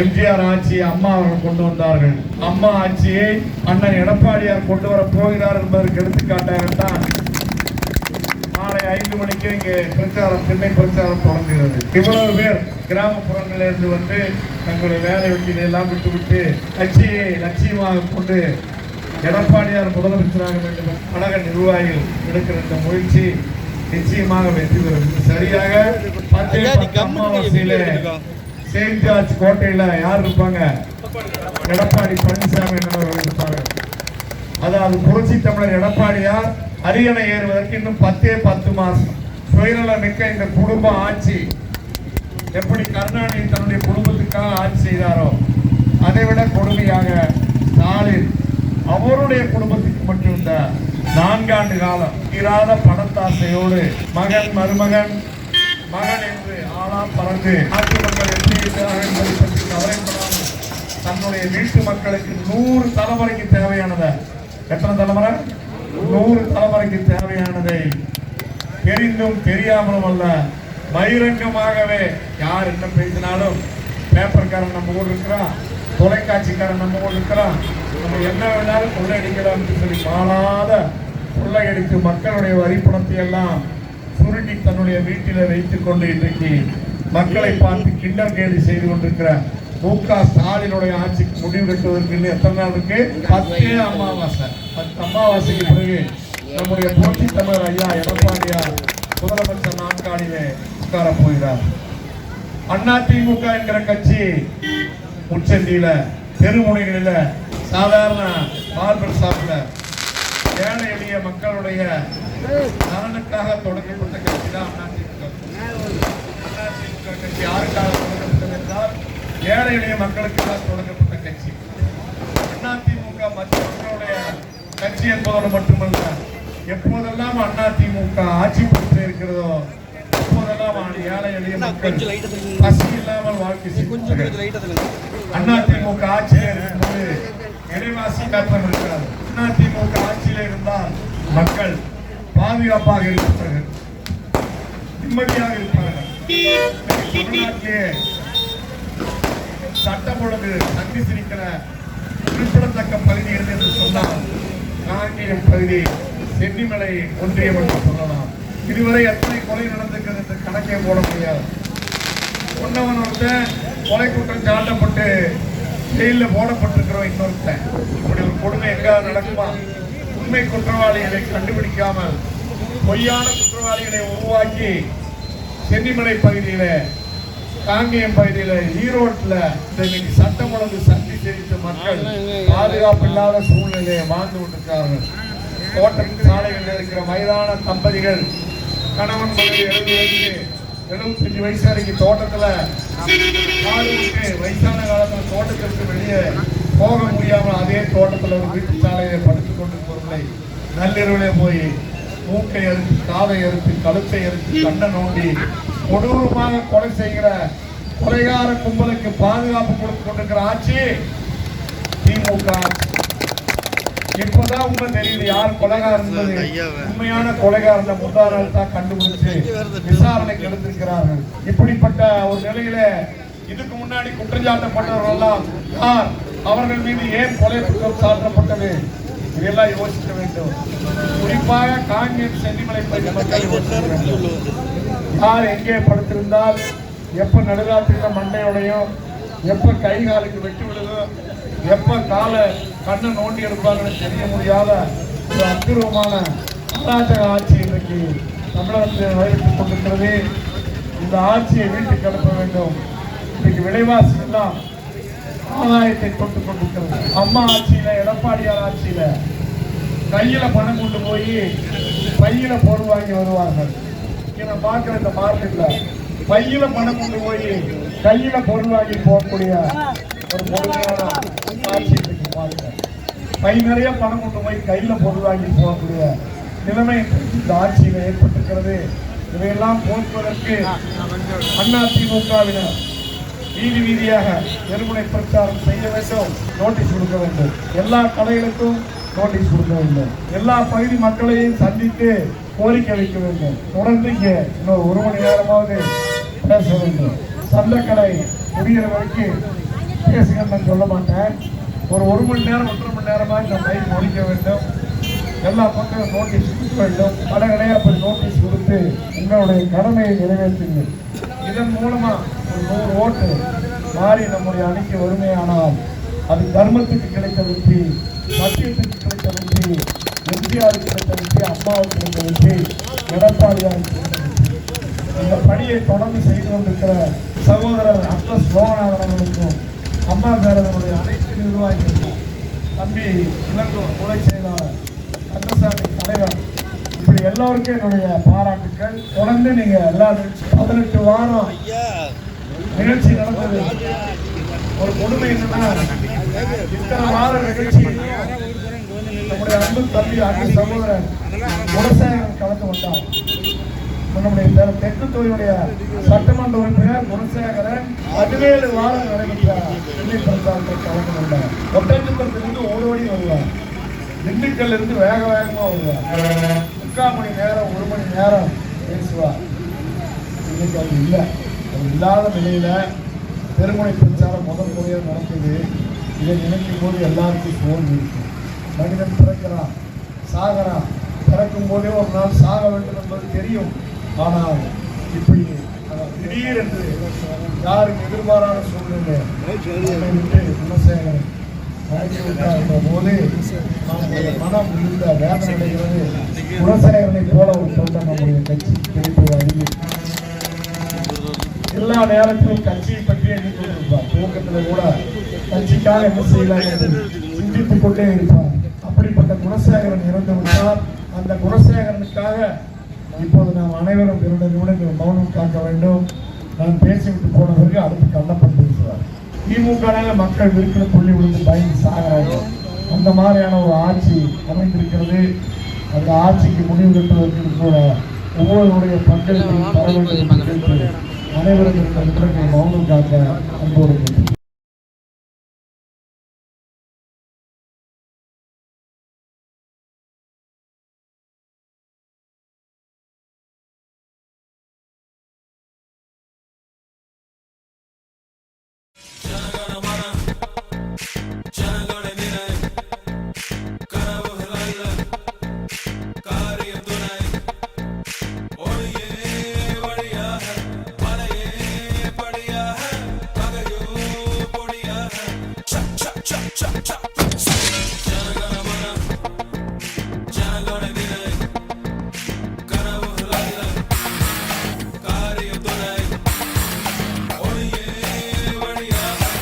எம்ஜிஆர் ஆட்சியை அம்மா அவர்கள் கொண்டு வந்தார்கள். அம்மா ஆட்சியை அண்ணன் எடப்பாடியார் கொண்டு வர போகிறார் என்பதற்கு எடுத்துக்காட்டாகத்தான் மாலை ஐந்து மணிக்கு இங்கே பிரச்சாரம் திண்ணை பிரச்சாரம் தொடங்குகிறது. இவ்வளவு பேர் கிராமப்புறங்களில் இருந்து வந்து தங்களுடைய வேலை வெட்டினை எல்லாம் விட்டுவிட்டு கட்சியை லட்சியமாக கொண்டு எடப்பாடியார் முதலமைச்சராக வேண்டும் கழக நிர்வாகிகள் எடுக்கிற இந்த முயற்சி நிச்சயமாக வெற்றி பெறும். சரியாக பத்தே பத்து அமாவாசையில. செயின்ட் ஜார்ஜ் கோட்டையில் யார் இருப்பாங்க? எடப்பாடி பழனிசாமி இருப்பாங்க இருப்பார்கள் அதாவது புரட்சி தமிழர் எடப்பாடியார் அரியணை ஏறுவதற்கு இன்னும் பத்தே பத்து மாசம். சுயநல மிக்க இந்த குடும்ப ஆட்சி. எப்படி கருணாநிதி தன்னுடைய குடும்பத்துக்காக ஆட்சி செய்தாரோ அதை விட கொடுமையாக ஸ்டாலின் அவருடைய குடும்பத்துக்கு மட்டும் இந்த நான்காண்டு காலம் தீராத பணத்தாசையோடு மகன் மருமகன் மகன் என்று ஆளா பறந்து ஆட்சி இருக்கிறார்கள் என்பதை பற்றி கவலைப்படாமல் தன்னுடைய வீட்டு மக்களுக்கு நூறு தலைமுறைக்கு தேவையானதை எத்தனை தலைமுறை? நூறு தலைமுறைக்கு தேவையானதை தெரிந்தும் தெரியாமலும் அல்ல பகிரங்கமாகவே யார் என்ன பேசினாலும் பேப்பர்காரன் நம்ம ஊர் இருக்கிறான் தொலைக்காட்சிக்காரன் நம்ம ஊர் இருக்கிறான் நம்ம என்ன வேணாலும் கொள்ளையடிக்கலாம் சொல்லி மாறாத கொள்ளையடித்து மக்களுடைய வரிப்பணத்தை எல்லாம் சுருட்டி தன்னுடைய வீட்டில் வைத்துக் கொண்டு இன்றைக்கு மக்களை பார்த்து கிண்டல் கேலி செய்து கொண்டிருக்கிற மு க ஸ்டாலினுடைய ஆட்சிக்கு முடிவு கட்டுவதற்கு எத்தனை நாள் இருக்கு? பத்தே அமாவாசை. பத்து அமாவாசைக்கு பிறகு நம்முடைய போட்டி தமிழர் ஐயா எடப்பாடியார் முதலமைச்சர் நாற்காலியிலே உட்கார போகிறார். அதிமுக என்கிற கட்சி உச்சந்தியில தெருமுனைகளில சாதாரண பார்பர் ஷாப்ல ஏழை எளிய மக்களுடைய நலனுக்காக தொடங்கப்பட்ட கட்சி தான் அதிமுக கட்சி யாருக்காக தொடங்கப்பட்டது என்றால் ஏழை எளிய மக்களுக்காக தொடங்கப்பட்ட கட்சி. அதிமுக மற்ற மக்களுடைய கட்சி என்பதோடு மட்டுமல்ல எப்போதெல்லாம் அதிமுக ஆட்சி பொறுத்து இருக்கிறதோ அப்போதெல்லாம் ஏழை எளிய மக்கள். பசி இல்லாமல் வாழ்க்கை. அதிமுக ஆட்சியில் இருக்கும்போது இறைவாசி காப்பம் இருக்கிறது அதிமுக ஆட்சியில் இருந்தால் மக்கள் பாதுகாப்பாக இருப்பார்கள். நிம்மதியாக இருப்பார்கள். தமிழ்நாட்டிலே சட்டம் ஒழுங்கு தங்கி சிரிக்கிற குறிப்பிடத்தக்க பகுதி என்று சொன்னால் காங்கேயம் பகுதி சென்னிமலை ஒன்றியம் என்று சொல்லலாம். இதுவரை எத்தனை கொலை நடந்திருக்கிறது என்று கணக்கே போட முடியாது. ஒன்னவன் ஒருத்தன் கொலை குற்றம் சாட்டப்பட்டு ஜெயிலில் போடப்பட்டிருக்கிறோம் இன்னொருத்தன். இப்படி ஒரு கொடுமை எங்காவது நடக்குமா? உண்மை குற்றவாளிகளை கண்டுபிடிக்காமல் பொய்யான குற்றவாளிகளை உருவாக்கி சென்னிமலை பகுதியில் காங்கேயம் பகுதியில் ஈரோட்டில் இன்னைக்கு சட்டம் ஒழுங்கு சந்தி தெரிவித்த மக்கள் பாதுகாப்பு இல்லாத சூழ்நிலையை வாழ்ந்து கொண்டிருக்கிறார்கள். தோட்ட சாலைகளில் இருக்கிற வயதான தம்பதிகள் கணவன் மனைவி எழுபது வயசு எழுபத்தஞ்சு வயசு வரைக்கும் தோட்டத்தில் வயசான காலத்தில் தோட்டத்திற்கு வெளியே போக முடியாமல் அதே தோட்டத்தில் ஒரு வீட்டு சாலையை படுத்துக் கொண்டிருப்பவர்களை நள்ளிரவிலே போய் மூக்கை அறுத்து காதை அறுத்து கழுத்தை அறுத்து கண்ணை நோண்டி கொடூரமாக கொலை செய்கிற கொலைகார கும்பலுக்கு பாதுகாப்பு கொடுத்து கொண்டிருக்கிற ஆட்சி திமுக. இப்பதான் உண்மை தெரியுது யார் கொலைகாரன் உண்மையான கொலைகாரனை முந்தா நாள் தான் கண்டுபிடிச்சு விசாரணைக்கு எடுத்திருக்கிறார்கள். இப்படிப்பட்ட ஒரு நிலையில இதுக்கு முன்னாடி குற்றஞ்சாட்டப்பட்டவர்கள் எல்லாம் யார்? அவர்கள் மீது ஏன் கொலை குற்றம் சாட்டப்பட்டது? இதெல்லாம் யோசிக்க வேண்டும். குறிப்பாக காங்கேயம் சென்னிமலை மக்கள் யார் எங்கே படுத்திருந்தால் எப்போ நடுராத்திரியில் மண்டையோடையும் எப்போ கை காலுக்கு வெட்டி விடுதோ எப்போ காலை கண்ணை நோண்டி எடுப்பாங்கன்னு தெரிய முடியாத ஒரு அற்புதமான அராஜக ஆட்சி இன்றைக்கு தமிழகத்தில் நடைபெற்றுக் கொண்டிருக்கிறது. இந்த ஆட்சியை வீட்டுக்கு அனுப்ப வேண்டும். இன்றைக்கு விலைவாசி எல்லாம் ஆதாயத்தை கொண்டு கொண்டிருக்கிறது. அம்மா ஆட்சியில் எடப்பாடியார் ஆட்சியில் கையில் பணம் கொண்டு போய் பையில் பொருள் வாங்கி வருவார்கள். இங்க நான் பார்க்கிற இந்த மார்க்கெட்ல பையில பணம் கொண்டு போய் கையில பொருள் வாங்கி போகக்கூடிய ஒரு பொறுமையான ஆட்சி பாருங்க பை நிறைய பணம் கொண்டு போய் கையில பொருள் வாங்கி போகக்கூடிய நிலைமை இந்த ஆட்சியில ஏற்பட்டிருக்கிறது. இதையெல்லாம் போக்குவதற்கு அதிமுகவினர் வீதி வீதியாக தெருமுனை பிரச்சாரம் செய்ய வேண்டும். நோட்டீஸ் கொடுக்க வேண்டும். எல்லா கடைகளுக்கும் நோட்டீஸ் கொடுக்க வேண்டும். எல்லா பகுதி மக்களையும் சந்தித்து கோரிக்கை வைக்க வேண்டும். தொடர்ந்து இங்கே இன்னொரு ஒரு மணி நேரமாவது பேச வேண்டும். சந்தக்கடை முடிகிற வரைக்கும் பேசுங்க நான் சொல்ல மாட்டேன். ஒரு ஒரு மணி நேரம் ஒன்றரை மணி நேரமாக இந்த மைக் முடிக்க வேண்டும். எல்லா பக்கம் நோட்டீஸ் கொடுக்க வேண்டும். கடகடை அப்படி நோட்டீஸ் கொடுத்து உங்களுடைய கடமையை நிறைவேற்றுங்கள். இதன் மூலமாக ஒரு நூறு ஓட்டு மாறி நம்முடைய அணிக்கு வறுமையானால் அது தர்மத்துக்கு கிடைத்த வெற்றி சத்தியத்துக்கு கிடைத்த வெற்றி எம்ஜிஆருக்கு கிடைத்த வெற்றி அம்மாவுக்கு கிடைத்த வெற்றி எடப்பாடியாருக்கு இந்த பணியை தொடர்ந்து செய்து கொண்டிருக்கிற சகோதரர் அட்லஸ் லோகநாதன் அவர்களுக்கும் அம்மா பேரவருடைய அனைத்து நிர்வாகிகளுக்கும் தம்பி இளங்கோர் துணை செயலாளர் கந்தசாமி தலைவர் இப்படி எல்லோருக்கும் என்னுடைய பாராட்டுக்கள். தொடர்ந்து நீங்க எல்லா நிகழ்ச்சி பதினெட்டு வாரம் நிகழ்ச்சி நடந்தது. ஒரு கொடுமை என்னன்னா இத்தனை வார நிகழ்ச்சி நம்முடைய அன்பு தம்பி அன்பு சகோதரன் குணசேகரன் கலந்து வந்தார் நம்முடைய தெற்கு தொழிலுடைய சட்டமன்ற உறுப்பினர் குணசேகரன் பதினேழு வாரம் நடைபெற்ற வெள்ளி பிரச்சாரத்தை கலந்து கொண்டார் ஒட்டஞ்சத்திலிருந்து ஓடோடி வருவார் திண்டுக்கல்ல இருந்து வேக வேகமா வருவார் முக்கால் மணி நேரம் ஒரு மணி நேரம் பேசுவார் இன்னைக்கு அது இல்லை அது இல்லாத நிலையில பெருமுனை பிரச்சாரம் முதல் முறையாக நடக்குது இதை நினைக்கும் போது எல்லாருக்கும் சோர்வு இருக்கு. மனிதன் பிறக்கிறான். சாகிறான். பிறக்கும் போதே ஒரு நாள் சாக வேண்டும் என்பது தெரியும். ஆனால் இப்படி அஹ், திடீரென்று யாருக்கு எதிர்பாராத சூழ்நிலை? விட்டு குணசேகரன் என்ற போது மனம் மிகுந்த வேதனை அடைகிறது. குணசேகரனை போல ஒரு தொண்டன் நம்முடைய கட்சி கிடைப்பது அறிவு. எல்லா நேரத்திலும் கட்சியை பற்றி எண்ணிக் துவக்கத்தில் கூட கட்சிக்காக என்ன செய்யலாம் என்று சிந்தித்துக் கொண்டே இருப்பார். குணசேகரன் இறந்து விட்டார். அந்த குணசேகரனுக்காக இப்போது நாம் அனைவரும் இரண்டு நிமிடங்கள் மௌனம் காக்க வேண்டும். நான் பேசிவிட்டு போன பிறகு அடுத்து கண்ணப்பன் பேசுவார். திமுக மக்கள் விருக்கிற புள்ளி விழுந்து பயந்து சாகிறாங்க அந்த மாதிரியான ஒரு ஆட்சி அமைந்திருக்கிறது. அந்த ஆட்சிக்கு முடிவு கட்டுவதற்கு கூட ஒவ்வொருவருடைய பங்களிப்பையும் தர வேண்டும் என்று கேட்டு மௌனம் காக்க அன்போடு chop, chop.